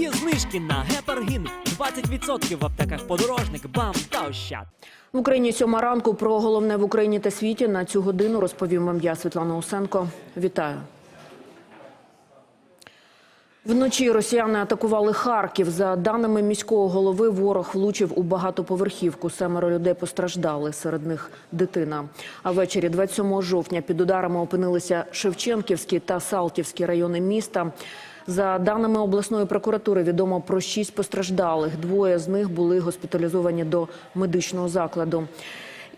Є знижки на гепаргін 20% в аптеках подорожник, бам та ощад. В Україні сьома ранку про головне в Україні та світі на цю годину розповім вам я, Світлана Усенко. Вітаю. Вночі росіяни атакували Харків. За даними міського голови, ворог влучив у багатоповерхівку. Семеро людей постраждали, серед них дитина. А ввечері 27 жовтня під ударами опинилися Шевченківський та Салтівський райони міста. За даними обласної прокуратури, відомо про шість постраждалих. Двоє з них були госпіталізовані до медичного закладу.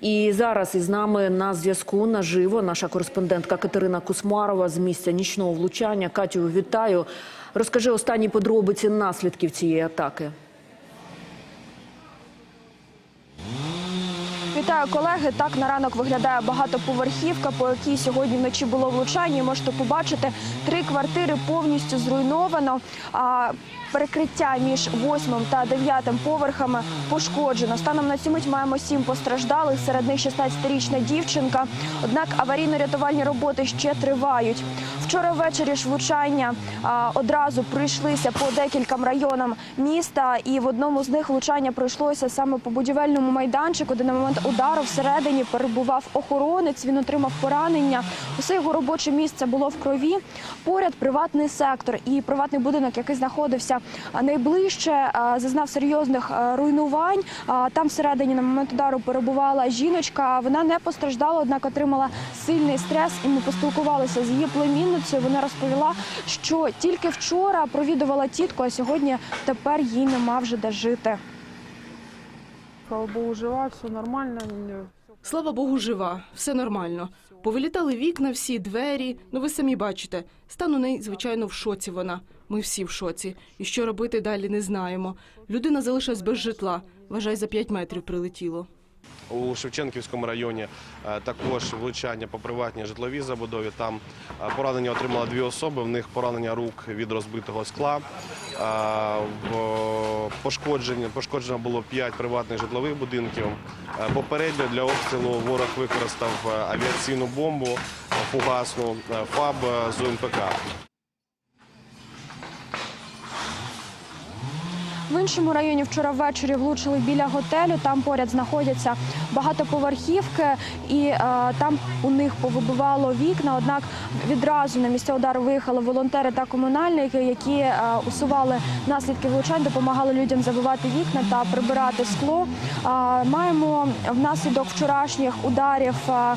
І зараз із нами на зв'язку наживо наша кореспондентка Катерина Кусмарова з місця нічного влучання. Катю, вітаю. Розкажи останні подробиці наслідків цієї атаки. Вітаю колеги. Так на ранок виглядає багатоповерхівка, по якій сьогодні вночі було влучання. Можете побачити три квартири повністю зруйновано. А перекриття між восьмим та дев'ятим поверхами пошкоджено. Станом на цю мить маємо сім постраждалих. Серед них 16-річна дівчинка. Однак аварійно-рятувальні роботи ще тривають. Вчора ввечері ж влучання одразу прийшлися по декільком районам міста, і в одному з них влучання пройшлося саме по будівельному майданчику, де на момент удару всередині перебував охоронець. Він отримав поранення. Усе його робоче місце було в крові. Поряд приватний сектор і приватний будинок, який знаходився найближче, зазнав серйозних руйнувань. Там всередині на момент удару перебувала жіночка. Вона не постраждала, однак отримала сильний стрес. І ми поспілкувалися з її племінницею. Вона розповіла, що тільки вчора провідувала тітку, а сьогодні тепер їй нема вже де жити. Слава Богу, жива, все нормально. Слава Богу, жива, все нормально. Повилітали вікна, всі двері. Ну ви самі бачите. Стан у неї, звичайно, в шоці вона. Ми всі в шоці. І що робити далі не знаємо. Людина залишилась без житла. Вважай, за 5 метрів прилетіло. У Шевченківському районі е, також влучання по приватній житловій забудові. Там е, поранення отримали дві особи. В них поранення рук від розбитого скла. Е, Пошкодження пошкоджено було п'ять приватних житлових будинків. Попередньо для обстрілу ворог використав авіаційну бомбу фугасну ФАБ з УМПК. В іншому районі вчора ввечері влучили біля готелю. Там поряд знаходяться багатоповерхівки, і е, там у них повибивало вікна. Однак відразу на місця удару виїхали волонтери та комунальники, які е, усували наслідки влучань, допомагали людям забивати вікна та прибирати скло. Е, маємо внаслідок вчорашніх ударів е, е,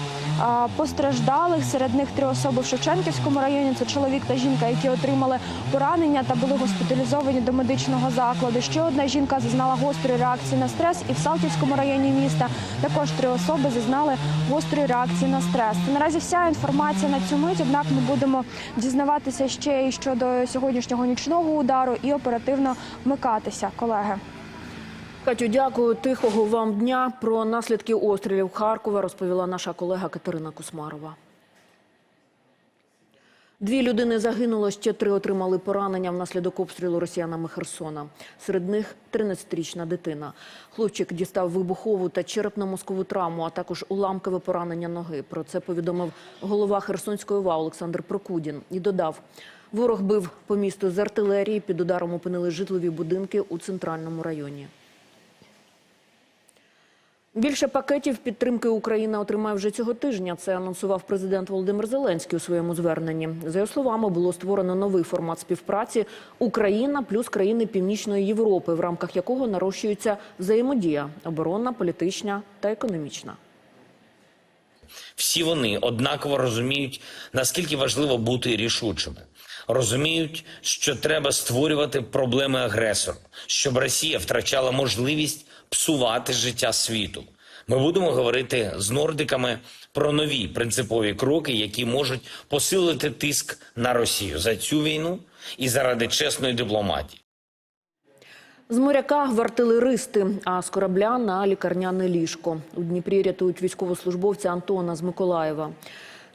постраждалих. Серед них три особи в Шевченківському районі. Це чоловік та жінка, які отримали поранення та були госпіталізовані до медичного закладу. Ще одна жінка зазнала гострої реакції на стрес, і в Салтівському районі міста також три особи зазнали гострої реакції на стрес. Наразі вся інформація на цю мить. Однак ми будемо дізнаватися ще і щодо сьогоднішнього нічного удару і оперативно вмикатися, колеги. Катю, дякую. Тихого вам дня. Про наслідки обстрілів Харкова розповіла наша колега Катерина Кусмарова. Дві людини загинуло, ще три отримали поранення внаслідок обстрілу росіянами Херсона. Серед них 13-річна дитина. Хлопчик дістав вибухову та черепно-мозкову травму, а також уламкове поранення ноги. Про це повідомив голова Херсонської ОВА Олександр Прокудін і додав, ворог бив по місту з артилерії, під ударом опинили житлові будинки у центральному районі. Більше пакетів підтримки Україна отримає вже цього тижня. Це анонсував президент Володимир Зеленський у своєму зверненні. За його словами, було створено новий формат співпраці Україна плюс країни Північної Європи, в рамках якого нарощується взаємодія оборонна, політична та економічна. Всі вони однаково розуміють, наскільки важливо бути рішучими. Розуміють, що треба створювати проблеми агресору, щоб Росія втрачала можливість псувати життя світу. Ми будемо говорити з нордиками про нові принципові кроки, які можуть посилити тиск на Росію за цю війну і заради чесної дипломатії. З моряка в артилеристи, а з корабля на лікарняне ліжко. У Дніпрі рятують військовослужбовця Антона з Миколаєва.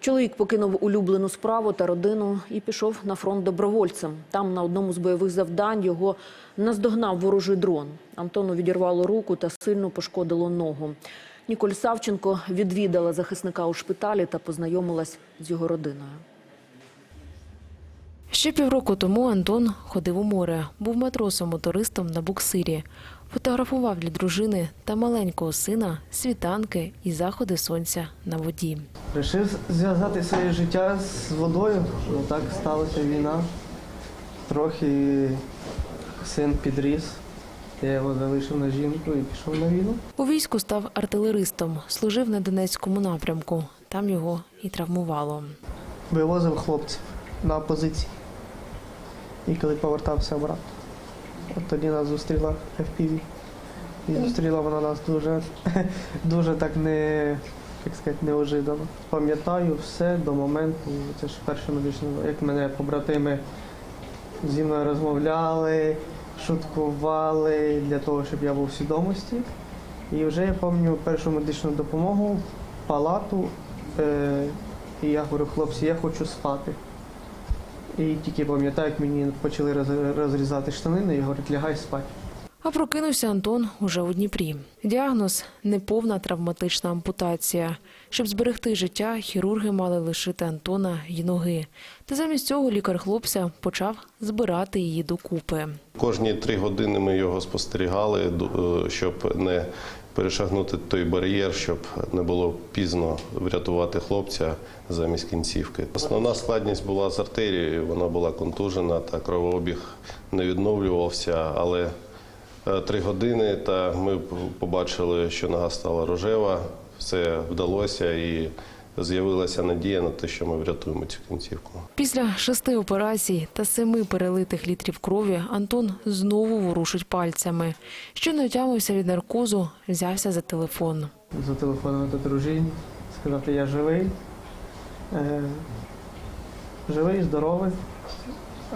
Чоловік покинув улюблену справу та родину і пішов на фронт добровольцем. Там на одному з бойових завдань його наздогнав ворожий дрон. Антону відірвало руку та сильно пошкодило ногу. Ніколь Савченко відвідала захисника у шпиталі та познайомилась з його родиною. Ще півроку тому Антон ходив у море, був матросом-мотористом на буксирі, фотографував для дружини та маленького сина світанки і заходи сонця на воді. Рішив зв'язати своє життя з водою. Так сталася війна. Трохи син підріс. Я його залишив на жінку і пішов на війну. У війську став артилеристом, служив на Донецькому напрямку. Там його і травмувало. Вивозив хлопців на позиції. І коли повертався обратно. От тоді нас зустріла FPV. І зустріла вона нас дуже, дуже так не, як сказати, неожиданно. Пам'ятаю все до моменту, це ж перше медичне, як мене побратими зі мною розмовляли, шуткували для того, щоб я був в свідомості. І вже я пам'ятаю першу медичну допомогу, палату. Е- і я говорю, хлопці, я хочу спати. І тільки пам'ятаю, як мені почали розрізати штанини і говорять, лягай спати. А прокинувся Антон уже у Дніпрі. Діагноз неповна травматична ампутація. Щоб зберегти життя, хірурги мали лишити Антона й ноги. Та замість цього лікар хлопця почав збирати її докупи. Кожні три години ми його спостерігали, е, щоб не перешагнути той бар'єр, щоб не було пізно врятувати хлопця замість кінцівки. Основна складність була з артерією, вона була контужена, та кровообіг не відновлювався, але три години та ми побачили, що нога стала рожева, все вдалося і з'явилася надія на те, що ми врятуємо цю кінцівку. Після шести операцій та семи перелитих літрів крові Антон знову ворушить пальцями. Щойно отямився від наркозу, взявся за телефон. Зателефонувати дружині, сказати, я живий, е, живий, здоровий,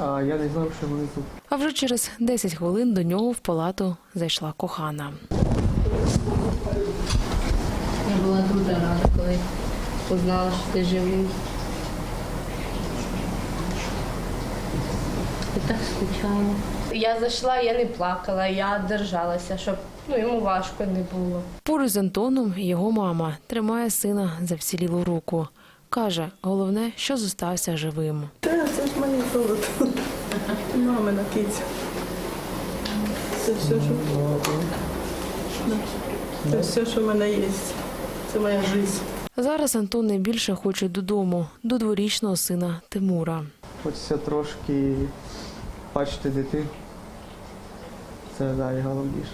а я не знав, що вони тут. А вже через 10 хвилин до нього в палату зайшла кохана. Я була дуже рада, коли узнала, що ти живий. І так скучала. Я зайшла, я не плакала, я держалася, щоб ну, йому важко не було. Поруч з Антоном його мама тримає сина за вцілілу руку. Каже, головне, що зостався живим. Це, це ж моє золото. Мамина киця. Це все, що, це все, що в мене є. Це моя життя. Зараз Антон найбільше хоче додому, до дворічного сина Тимура. Хочеться трошки бачити дитину. Це найголовніше.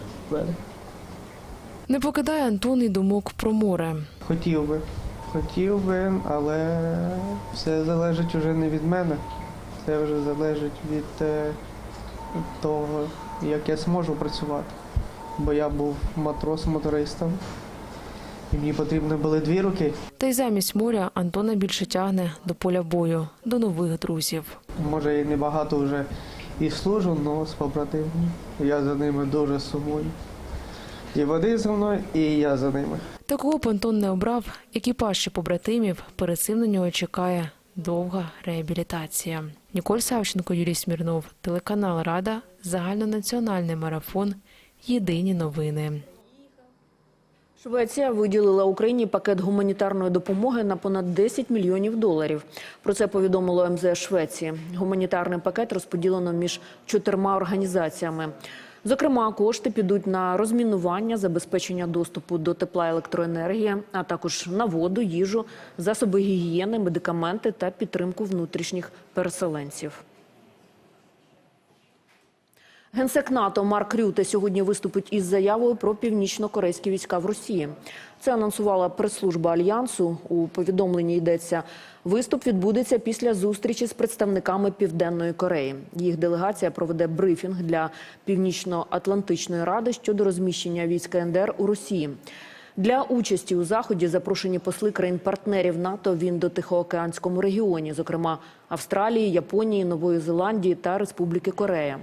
Не покидає Антон і думок про море. Хотів би, хотів би, але все залежить уже не від мене. Це вже залежить від е, того, як я зможу працювати. Бо я був матросом-мотористом. І мені потрібні були дві руки. Та й замість моря Антона більше тягне до поля бою, до нових друзів. Може, і небагато вже і служу, але з побратимами. Я за ними дуже сумую. І вони за мною, і я за ними. Такого б Антон не обрав, екіпаж ще побратимів, перед цим на нього чекає довга реабілітація. Ніколь Савченко, Юрій Смірнов, телеканал Рада, загальнонаціональний марафон. Єдині новини. Швеція виділила Україні пакет гуманітарної допомоги на понад 10 мільйонів доларів. Про це повідомило МЗС Швеції. Гуманітарний пакет розподілено між чотирма організаціями. Зокрема, кошти підуть на розмінування, забезпечення доступу до тепла і електроенергії, а також на воду, їжу, засоби гігієни, медикаменти та підтримку внутрішніх переселенців. Генсек НАТО Марк Рюте сьогодні виступить із заявою про північно-корейські війська в Росії. Це анонсувала прес-служба альянсу. У повідомленні йдеться. Виступ відбудеться після зустрічі з представниками Південної Кореї. Їх делегація проведе брифінг для Північно-Атлантичної ради щодо розміщення військ КНДР у Росії. Для участі у заході запрошені посли країн-партнерів НАТО в Індо-Тихоокеанському регіоні, зокрема Австралії, Японії, Нової Зеландії та Республіки Корея.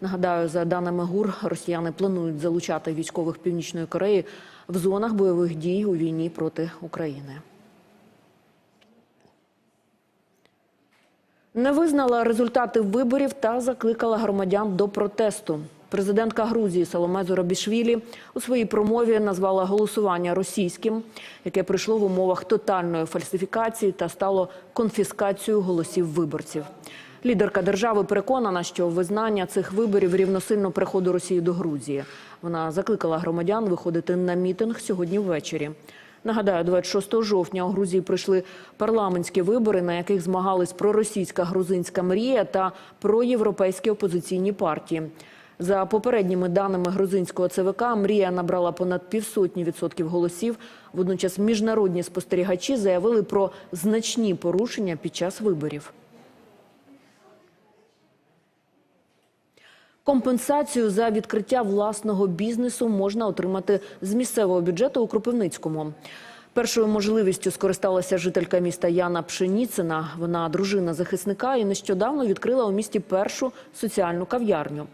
Нагадаю, за даними ГУР, росіяни планують залучати військових Північної Кореї в зонах бойових дій у війні проти України. Не визнала результати виборів та закликала громадян до протесту. Президентка Грузії Соломе Зоробішвілі у своїй промові назвала голосування російським, яке прийшло в умовах тотальної фальсифікації та стало конфіскацією голосів виборців. Лідерка держави переконана, що визнання цих виборів рівносильно приходу Росії до Грузії. Вона закликала громадян виходити на мітинг сьогодні ввечері. Нагадаю, 26 жовтня у Грузії пройшли парламентські вибори, на яких змагались проросійська грузинська мрія та проєвропейські опозиційні партії. За попередніми даними грузинського ЦВК, мрія набрала понад півсотні відсотків голосів. Водночас міжнародні спостерігачі заявили про значні порушення під час виборів. Компенсацію за відкриття власного бізнесу можна отримати з місцевого бюджету у Кропивницькому. Першою можливістю скористалася жителька міста Яна Пшеніцина. Вона дружина захисника і нещодавно відкрила у місті першу соціальну кав'ярню.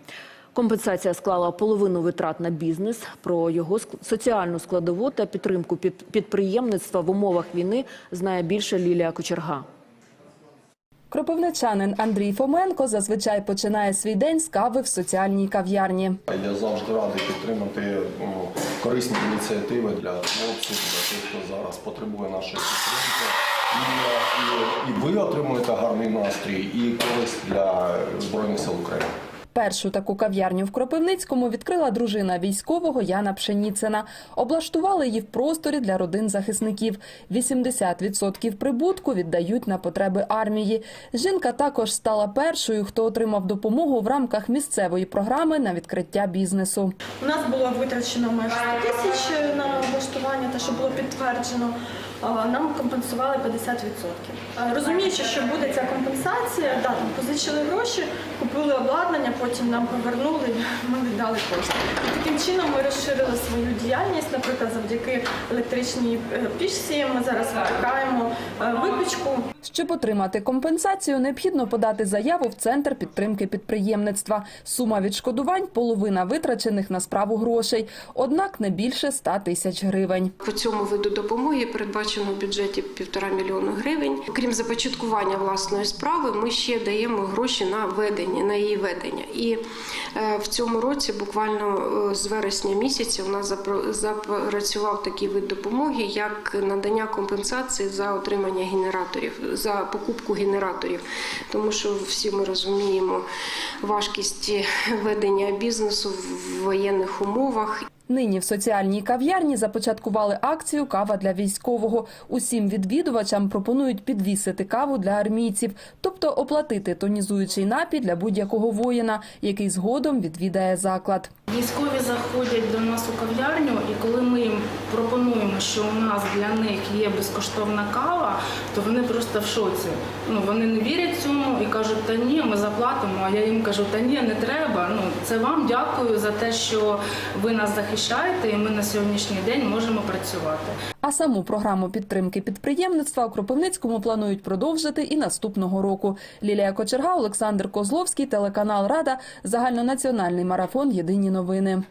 Компенсація склала половину витрат на бізнес. Про його соціальну складову та підтримку під- підприємництва в умовах війни знає більше Лілія Кочерга. Кропивничанин Андрій Фоменко зазвичай починає свій день з кави в соціальній кав'ярні. Я завжди радий підтримати ну, корисні ініціативи для хлопців, для тих, хто зараз потребує нашої підтримки. І, і, і ви отримуєте гарний настрій і користь для Збройних сил України. Першу таку кав'ярню в Кропивницькому відкрила дружина військового Яна Пшеніцина. Облаштували її в просторі для родин захисників. 80% прибутку віддають на потреби армії. Жінка також стала першою, хто отримав допомогу в рамках місцевої програми на відкриття бізнесу. У нас було витрачено майже 100 тисяч на облаштування, те, що було підтверджено. Нам компенсували 50%. Розуміючи, що буде ця компенсація, да, там позичили гроші, купили обладнання, потім нам повернули, ми віддали кошти. І таким чином ми розширили свою діяльність. Наприклад, завдяки електричній е, пічці ми зараз випікаємо е, випічку. Щоб отримати компенсацію, необхідно подати заяву в центр підтримки підприємництва. Сума відшкодувань половина витрачених на справу грошей, однак не більше 100 тисяч гривень. По цьому виду допомоги передбачено в бюджеті півтора мільйона гривень. Крім започаткування власної справи, ми ще даємо гроші на ведення, на її ведення. І е, в цьому році, буквально е, з вересня місяця, у нас запрацював такий вид допомоги, як надання компенсації за отримання генераторів, за покупку генераторів. Тому що всі ми розуміємо важкість ведення бізнесу в воєнних умовах. Нині в соціальній кав'ярні започаткували акцію Кава для військового. Усім відвідувачам пропонують підвісити каву для армійців, тобто оплатити тонізуючий напій для будь-якого воїна, який згодом відвідає заклад. Військові заходять до нас у кав'ярню, і коли ми їм пропонуємо, що у нас для них є безкоштовна кава, то вони просто в шоці. Ну вони не вірять цьому і кажуть, та ні, ми заплатимо. А я їм кажу, та ні, не треба. Ну це вам дякую за те, що ви нас захищаєте, і ми на сьогоднішній день можемо працювати. А саму програму підтримки підприємництва у Кропивницькому планують продовжити і наступного року. Лілія Кочерга, Олександр Козловський, телеканал Рада, загальнонаціональний марафон Єдині новини.